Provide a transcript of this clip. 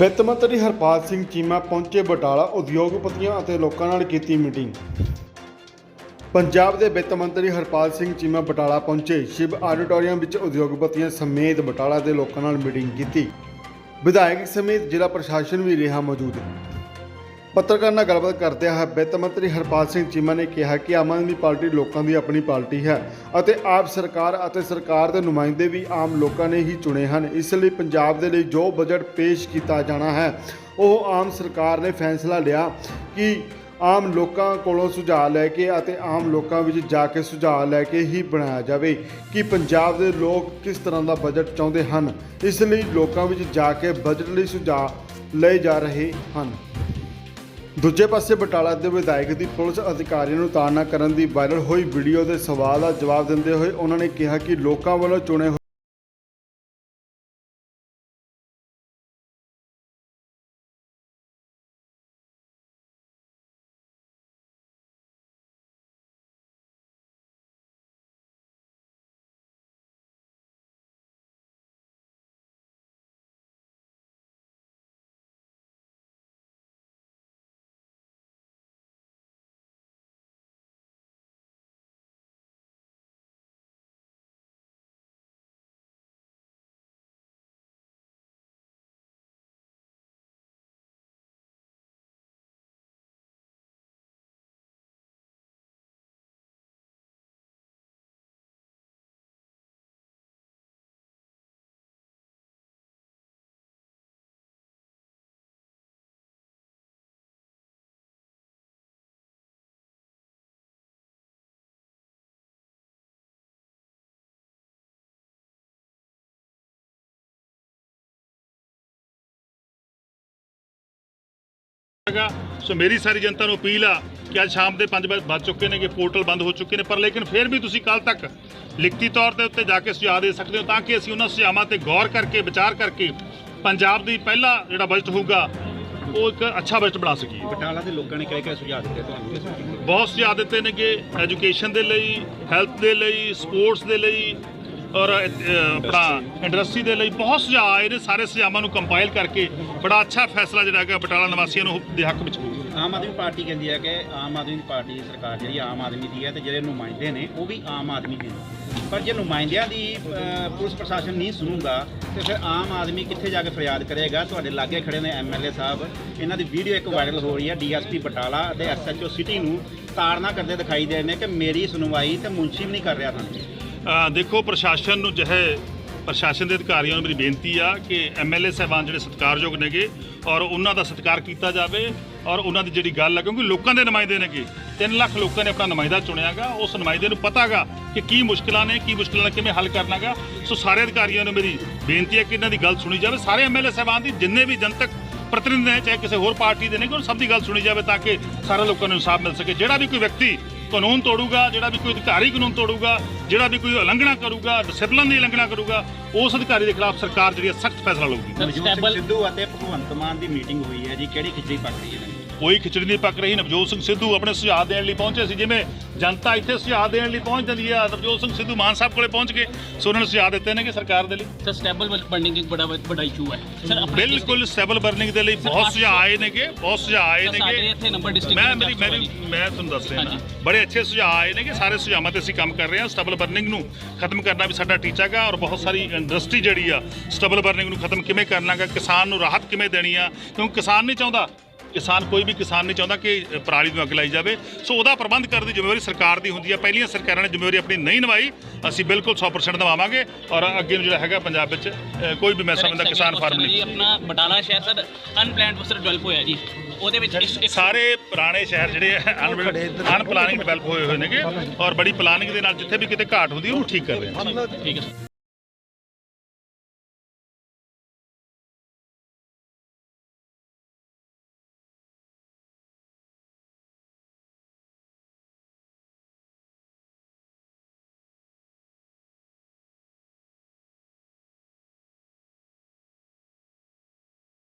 ਵਿੱਤ ਮੰਤਰੀ ਹਰਪਾਲ ਸਿੰਘ ਚੀਮਾ ਪਹੁੰਚੇ ਬਟਾਲਾ ਉਦਯੋਗਪਤੀਆਂ ਅਤੇ ਲੋਕਾਂ ਨਾਲ ਕੀਤੀ ਮੀਟਿੰਗ। ਪੰਜਾਬ ਦੇ ਵਿੱਤ ਮੰਤਰੀ ਹਰਪਾਲ ਸਿੰਘ ਚੀਮਾ ਬਟਾਲਾ ਪਹੁੰਚੇ। ਸ਼ਿਵ ਆਡੀਟੋਰੀਅਮ ਵਿੱਚ ਉਦਯੋਗਪਤੀਆਂ ਸਮੇਤ ਬਟਾਲਾ ਦੇ ਲੋਕਾਂ ਨਾਲ ਮੀਟਿੰਗ ਕੀਤੀ। ਵਿਧਾਇਕ ਸਮੇਤ ਜ਼ਿਲ੍ਹਾ ਪ੍ਰਸ਼ਾਸਨ ਵੀ ਰਿਹਾ ਮੌਜੂਦ। ਪੱਤਰਕਾਰ ਨਾਲ ਗੱਲਬਾਤ ਕਰਦਿਆਂ ਹੋਏ ਵਿੱਤ ਮੰਤਰੀ ਹਰਪਾਲ ਸਿੰਘ ਚੀਮਾ ਨੇ ਕਿਹਾ ਕਿ ਆਮ ਆਦਮੀ ਪਾਰਟੀ ਲੋਕਾਂ ਦੀ ਆਪਣੀ ਪਾਰਟੀ ਹੈ ਅਤੇ ਆਪ ਸਰਕਾਰ ਅਤੇ ਸਰਕਾਰ ਦੇ ਨੁਮਾਇੰਦੇ ਵੀ ਆਮ ਲੋਕਾਂ ਨੇ ਹੀ ਚੁਣੇ ਹਨ। ਇਸ ਲਈ ਪੰਜਾਬ ਦੇ ਲਈ ਜੋ ਬਜਟ ਪੇਸ਼ ਕੀਤਾ ਜਾਣਾ ਹੈ, ਉਹ ਆਮ ਸਰਕਾਰ ਨੇ ਫੈਸਲਾ ਲਿਆ ਕਿ ਆਮ ਲੋਕਾਂ ਕੋਲੋਂ ਸੁਝਾਅ ਲੈ ਕੇ ਅਤੇ ਆਮ ਲੋਕਾਂ ਵਿੱਚ ਜਾ ਕੇ ਸੁਝਾਅ ਲੈ ਕੇ ਹੀ ਬਣਾਇਆ ਜਾਵੇ ਕਿ ਪੰਜਾਬ ਦੇ ਲੋਕ ਕਿਸ ਤਰ੍ਹਾਂ ਦਾ ਬਜਟ ਚਾਹੁੰਦੇ ਹਨ। ਇਸ ਲਈ ਲੋਕਾਂ ਵਿੱਚ ਜਾ ਕੇ ਬਜਟ ਲਈ ਸੁਝਾਅ ਲਏ ਜਾ ਰਹੇ ਹਨ। ਦੂਜੇ ਪਾਸੇ ਬਟਾਲਾ ਦੇ ਵਿਧਾਇਕ ਦੀ ਪੁਲਿਸ ਅਧਿਕਾਰੀਆਂ ਨੂੰ ਤਾੜਨਾ ਕਰਨ ਦੀ ਵਾਇਰਲ ਹੋਈ ਵੀਡੀਓ ਦੇ ਸਵਾਲ ਦਾ ਜਵਾਬ ਦਿੰਦੇ ਹੋਏ ਉਹਨਾਂ ਨੇ ਕਿਹਾ ਕਿ ਲੋਕਾਂ ਵੱਲੋਂ ਚੁਣੇ ਹੈਗਾ। ਸੋ ਮੇਰੀ ਸਾਰੀ ਜਨਤਾ ਨੂੰ ਅਪੀਲ ਆ ਕਿ ਅੱਜ ਸ਼ਾਮ ਦੇ 5 ਵਜੇ ਵੱਜ ਚੁੱਕੇ ਨੇ ਕਿ ਪੋਰਟਲ ਬੰਦ ਹੋ ਚੁੱਕੇ ਨੇ ਪਰ ਲੇਕਿਨ ਫਿਰ ਵੀ ਤੁਸੀਂ ਕੱਲ ਤੱਕ ਲਿਖਤੀ ਤੌਰ ਤੇ ਉੱਤੇ ਜਾ ਕੇ ਸੁਝਾਅ ਦੇ ਸਕਦੇ ਹੋ ਤਾਂ ਕਿ ਅਸੀਂ ਉਹਨਾਂ ਸੁਝਾਵਾਂ ਤੇ ਗੌਰ ਕਰਕੇ ਵਿਚਾਰ ਕਰਕੇ ਪੰਜਾਬ ਦੀ ਪਹਿਲਾ ਜਿਹੜਾ ਬਜਟ ਹੋਊਗਾ ਉਹ ਇੱਕ ਅੱਛਾ ਬਜਟ ਬਣਾ ਸਕੀਏ। ਬਟਾਲਾ ਦੇ ਲੋਕਾਂ ਨੇ ਕਿਹੜੇ ਕਿਹੜੇ ਸੁਝਾਅ ਦਿੱਤੇ ਤੁਹਾਨੂੰ? ਬਹੁਤ ਸੁਝਾਅ ਦਿੱਤੇ ਨੇ ਕਿ ਐਜੂਕੇਸ਼ਨ ਦੇ ਲਈ ਹੈਲਥ ਦੇ ਲਈ ਸਪੋਰਟਸ ਦੇ ਲਈ ਔਰ ਆਪਣਾ ਇੰਡਸਟਰੀ ਦੇ ਲਈ ਬਹੁਤ ਸੁਝਾਅ ਆਏ ਨੇ, ਸਾਰੇ ਸੁਝਾਵਾਂ ਨੂੰ ਕੰਪਾਈਲ ਕਰਕੇ ਬੜਾ ਅੱਛਾ ਫੈਸਲਾ ਜਿਹੜਾ ਹੈਗਾ ਬਟਾਲਾ ਨਿਵਾਸੀਆਂ ਨੂੰ ਦੇ ਹੱਕ ਵਿੱਚ ਹੋਊਗਾ। ਆਮ ਆਦਮੀ ਪਾਰਟੀ ਕਹਿੰਦੀ ਹੈ ਕਿ ਆਮ ਆਦਮੀ ਪਾਰਟੀ ਦੀ ਸਰਕਾਰ ਜਿਹੜੀ ਆਮ ਆਦਮੀ ਦੀ ਹੈ ਤੇ ਜਿਹੜੇ ਨੁਮਾਇੰਦੇ ਨੇ, ਉਹ ਵੀ ਆਮ ਆਦਮੀ ਦੇ ਨੇ। ਪਰ ਜੇ ਨੁਮਾਇੰਦਿਆਂ ਦੀ ਪੁਲਿਸ ਪ੍ਰਸ਼ਾਸਨ ਨਹੀਂ ਸੁਣੂਗਾ, ਤੇ ਫਿਰ ਆਮ ਆਦਮੀ ਕਿੱਥੇ ਜਾ ਕੇ ਫਰਿਆਦ ਕਰੇਗਾ? ਤੁਹਾਡੇ ਲਾਗੇ ਖੜੇ ਨੇ ਐਮਐਲਏ ਸਾਹਿਬ। ਇਹਨਾਂ ਦੀ ਵੀਡੀਓ ਇੱਕ ਵਾਇਰਲ ਹੋ ਰਹੀ ਹੈ ਡੀਐਸਪੀ ਬਟਾਲਾ ਅਤੇ ਐਸਐਚਓ ਸਿਟੀ ਨੂੰ ਤਾੜਨਾ ਕਰਦੇ ਦਿਖਾਈ ਦੇ ਰਹੇ ਨੇ ਕਿ ਮੇਰੀ ਸੁਣਵਾਈ ਤੇ ਮੁਨਸ਼ੀ ਵੀ ਨਹੀਂ ਕਰ ਰਿਹਾ ਤੁਹਾਨੂੰ ਦੇਖੋ, ਪ੍ਰਸ਼ਾਸਨ ਨੂੰ ਜਿਹੇ ਪ੍ਰਸ਼ਾਸਨ ਦੇ ਅਧਿਕਾਰੀਆਂ ਨੂੰ ਮੇਰੀ ਬੇਨਤੀ ਆ ਕਿ ਐਮਐਲਏ ਸਾਹਿਬਾਨ ਜਿਹੜੇ ਸਤਿਕਾਰਯੋਗ ਨੇਗੇ ਔਰ ਉਹਨਾਂ ਦਾ ਸਤਿਕਾਰ ਕੀਤਾ ਜਾਵੇ ਔਰ ਉਹਨਾਂ ਦੀ ਜਿਹੜੀ ਗੱਲ ਆ, ਕਿਉਂਕਿ ਲੋਕਾਂ ਦੇ ਨੁਮਾਇੰਦੇ ਨੇਗੇ। 3 ਲੱਖ ਲੋਕਾਂ ਨੇ ਆਪਣਾ ਨੁਮਾਇੰਦਾ ਚੁਣਿਆਗਾ, ਉਸ ਨੁਮਾਇੰਦੇ ਨੂੰ ਪਤਾਗਾ ਕਿ ਕੀ ਮੁਸ਼ਕਲਾਂ ਨੇ, ਕੀ ਮੁਸ਼ਕਲਾਂ ਨੇ ਕਿਵੇਂ ਹੱਲ ਕਰਨਾਗਾ। ਸੋ ਸਾਰੇ ਅਧਿਕਾਰੀਆਂ ਨੂੰ ਮੇਰੀ ਬੇਨਤੀ ਹੈ ਕਿ ਇਹਨਾਂ ਦੀ ਗੱਲ ਸੁਣੀ ਜਾਵੇ। ਸਾਰੇ ਐਮਐਲਏ ਸਾਹਿਬਾਨ ਦੀ ਜਿੰਨੇ ਵੀ ਜਨਤਕ ਪ੍ਰਤੀਨਿਧ ਨੇ, ਚਾਹੇ ਕਿਸੇ ਹੋਰ ਪਾਰਟੀ ਦੇ ਨੇ ਕਿ ਉਹ ਸਭ ਦੀ ਗੱਲ ਸੁਣੀ ਜਾਵੇ ਤਾਂ ਕਿ ਸਾਰੇ ਲੋਕਾਂ ਨੂੰ ਇਨਸਾਫ ਮਿਲ ਸਕੇ। ਜਿਹੜਾ ਵੀ ਕੋਈ ਵਿਅਕਤੀ ਕਾਨੂੰਨ ਤੋੜੂਗਾ ਜਿਹੜਾ ਵੀ ਕੋਈ ਅਧਿਕਾਰੀ ਕਾਨੂੰਨ ਤੋੜੂਗਾ ਜਿਹੜਾ ਵੀ ਕੋਈ ਉਲੰਘਣਾ ਕਰੂਗਾ ਡਿਸਪਲਿਨ ਦੀ ਉਲੰਘਣਾ ਕਰੂਗਾ ਉਸ ਅਧਿਕਾਰੀ ਦੇ ਖਿਲਾਫ ਸਰਕਾਰ ਜਿਹੜੀ ਸਖਤ ਫੈਸਲਾ ਲਊਗੀ। ਸਿੱਧੂ ਅਤੇ ਭਗਵੰਤ ਮਾਨ ਦੀ ਮੀਟਿੰਗ ਹੋਈ ਹੈ ਜੀ ਕਿਹੜੀ ਖਿਚੜੀ ਪੱਕ ਰਹੀ ਹੈ? ਕੋਈ ਖਿਚੜੀ ਨਹੀਂ ਪੱਕ ਰਹੀ। ਨਵਜੋਤ ਸਿੰਘ ਸਿੱਧੂ ਆਪਣੇ ਸੁਝਾਅ ਦੇਣ ਲਈ ਪਹੁੰਚੇ ਸੀ ਜਿਵੇਂ ਜਨਤਾ ਇੱਥੇ ਸੁਝਾਅ ਦੇਣ ਲਈ ਪਹੁੰਚ ਜਾਂਦੀ ਹੈ। ਨਵਜੋਤ ਸਿੰਘ ਸਿੱਧੂ ਮਾਨ ਸਾਹਿਬ ਕੋਲੇ ਪਹੁੰਚ ਗਏ ਸੋ ਉਹਨਾਂ ਨੇ ਸੁਝਾਅ ਦਿੱਤੇ ਨੇ ਕਿ ਸਰਕਾਰ ਦੇ ਲਈ। ਸਰ ਸਟੇਬਲ ਬਰਨਿੰਗ ਇੱਕ ਬੜਾ ਬੜਾ ਇਸ਼ੂ ਹੈ। ਸਰ ਬਿਲਕੁਲ ਸਟੇਬਲ ਬਰਨਿੰਗ ਦੇ ਲਈ ਬਹੁਤ ਸੁਝਾਅ ਆਏ ਨੇਗੇ ਬਹੁਤ ਸੁਝਾਅ ਆਏ ਸਰ, ਸਾਡੇ ਨੇਗੇ ਇੱਥੇ ਨੰਬਰ ਡਿਸਟ੍ਰਿਕਟ ਮੈਂ ਮੇਰੀ ਮੇਰੀ ਮੈਂ ਤੁਹਾਨੂੰ ਦੱਸ ਰਿਹਾ। ਬੜੇ ਅੱਛੇ ਸੁਝਾਅ ਆਏ ਨੇ ਕਿ ਸਾਰੇ ਸੁਝਾਵਾਂ ਤੇ ਅਸੀਂ ਕੰਮ ਕਰ ਰਹੇ ਹਾਂ। ਸਟੇਬਲ ਬਰਨਿੰਗ ਨੂੰ ਖਤਮ ਕਰਨਾ ਵੀ ਸਾਡਾ ਟੀਚਾ ਹੈਗਾ ਔਰ ਬਹੁਤ ਸਾਰੀ ਇੰਡਸਟਰੀ ਜਿਹੜੀ ਆ ਸਟੇਬਲ ਬਰਨਿੰਗ ਨੂੰ ਖਤਮ ਕਿਵੇਂ ਕਰਨਾਗਾ ਕਿਸਾਨ ਨੂੰ ਰਾਹਤ ਕਿਵੇਂ ਦੇਣੀ ਆ ਕਿਉਂਕਿ ਕਿਸਾਨ ਨਹੀਂ ਚਾਹੁੰਦਾ ਕਿਸਾਨ ਕੋਈ ਵੀ ਕਿਸਾਨ ਨਹੀਂ ਚਾਹੁੰਦਾ ਕਿ ਪਰਾਲੀ ਨੂੰ ਅੱਗ ਲਾਈ ਜਾਵੇ। ਸੋ ਉਹਦਾ ਪ੍ਰਬੰਧ ਕਰਨ ਦੀ ਜ਼ਿੰਮੇਵਾਰੀ ਸਰਕਾਰ ਦੀ ਹੁੰਦੀ ਹੈ। ਪਹਿਲੀਆਂ ਸਰਕਾਰਾਂ ਨੇ ਜ਼ਿੰਮੇਵਾਰੀ ਆਪਣੀ ਨਹੀਂ ਨਿਭਾਈ। ਅਸੀਂ ਬਿਲਕੁਲ 100% ਨਿਭਾਵਾਂਗੇ ਔਰ ਅੱਗੇ ਨੂੰ ਜਿਹੜਾ ਹੈਗਾ ਪੰਜਾਬ ਵਿੱਚ ਕੋਈ ਵੀ ਮੈਂ ਸਮਝਦਾ ਕਿਸਾਨ ਫਾਰਮ ਨਹੀਂ। ਆਪਣਾ ਬਟਾਲਾ ਸ਼ਹਿਰ ਸਰ ਅਨਪਲੈਨਡ ਸਰ ਡਿਵੈਲਪ ਹੋਇਆ ਜੀ। ਉਹਦੇ ਵਿੱਚ ਇਸ- ਇੱਕ ਸਾਰੇ ਪੁਰਾਣੇ ਸ਼ਹਿਰ ਜਿਹੜੇ ਅਨ ਪਲਾਨਿੰਗ ਡਿਵੈਲਪ ਹੋਏ ਹੋਏ ਨੇਗੇ ਔਰ ਬੜੀ ਪਲਾਨਿੰਗ ਦੇ ਨਾਲ ਜਿੱਥੇ ਵੀ ਕਿਤੇ ਘਾਟ ਹੁੰਦੀ ਹੈ ਉਹ ਠੀਕ ਕਰ ਰਹੇ ਹਾਂ ਠੀਕ ਹੈ ਸਰ